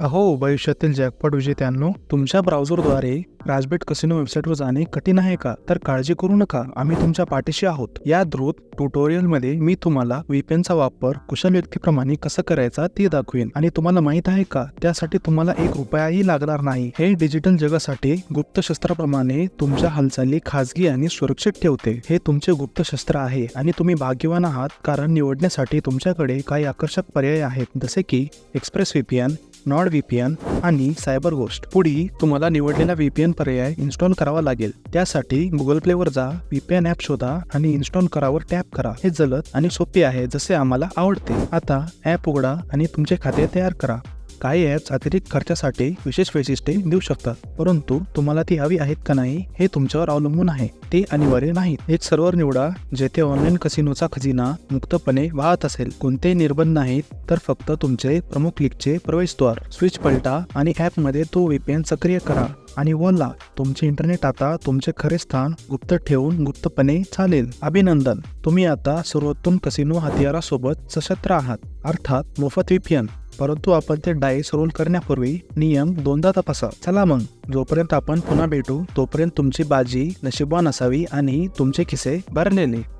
अहो भविष्यातील जॅकपॉट विजेत्यांनो तुमच्या ब्राउझरद्वारे राजबेट कसिनो वेबसाईटवर जाणे कठीण आहे का? तर काळजी करू नका. आम्ही तुमच्या पाठीशी आहोत. या द्रुत ट्युटोरियलमध्ये मी तुम्हाला VPN वापर कुशल व्यक्तीप्रमाणे कसा करायचा ते दाखवेन. आणि तुम्हाला माहीत आहे का? त्यासाठी तुम्हाला एक रुपयाही लागणार नाही. हे डिजिटल जगासाठी गुप्त शस्त्राप्रमाणे तुमच्या हालचाली खाजगी आणि सुरक्षित ठेवते. हे तुमचे गुप्त शस्त्र आहे आणि तुम्ही भाग्यवान आहात कारण निवडण्यासाठी तुमच्याकडे काही आकर्षक पर्याय आहेत. जसे की एक्सप्रेस व्हीपीएन नॉड व्हीपीएन आणि सायबर गोष्ट. पुढे तुम्हाला निवडलेला व्हीपीएन पर्याय इन्स्टॉल करावा लागेल. त्यासाठी गुगल प्लेवर जा व्हीपीएन ॲप शोधा आणि इन्स्टॉल करावर टॅप करा. हे जलद आणि सोपे आहे जसे आम्हाला आवडते. आता ॲप उघडा आणि तुमचे खाते तयार करा. काही ॲप्स अतिरिक्त खर्चासाठी विशेष वैशिष्ट्ये देऊ शकतात परंतु तुम्हाला ती हवी आहेत का नाही हे तुमच्यावर अवलंबून आहे. ते अनिवार्य नाहीत. एक सर्व्हर निवडा जेथे ऑनलाईन कसिनोचा खजिना मुक्तपणे वाहत असेल. कोणतेही निर्बंध नाहीत तर फक्त तुमचे प्रमुख क्लिकचे प्रवेशद्वार स्विच पलटा आणि ॲपमध्ये तो व्हीपीएन सक्रिय करा. आणि वॉला तुमचे इंटरनेट आता तुमचे खरे स्थान गुप्त ठेवून गुप्तपणे चालेल. अभिनंदन. तुम्ही आता सर्वोत्तम कसिनो हथियारासोबत सशस्त्र आहात. अर्थात मोफत व्हीपीएन परंतु आपण ते डाईस रोल करण्यापूर्वी नियम दोनदा तपासा. चला मग. जोपर्यंत आपण पुन्हा भेटू तोपर्यंत तुमची बाजी नशिबवान असावी आणि तुमचे खिसे भरलेले.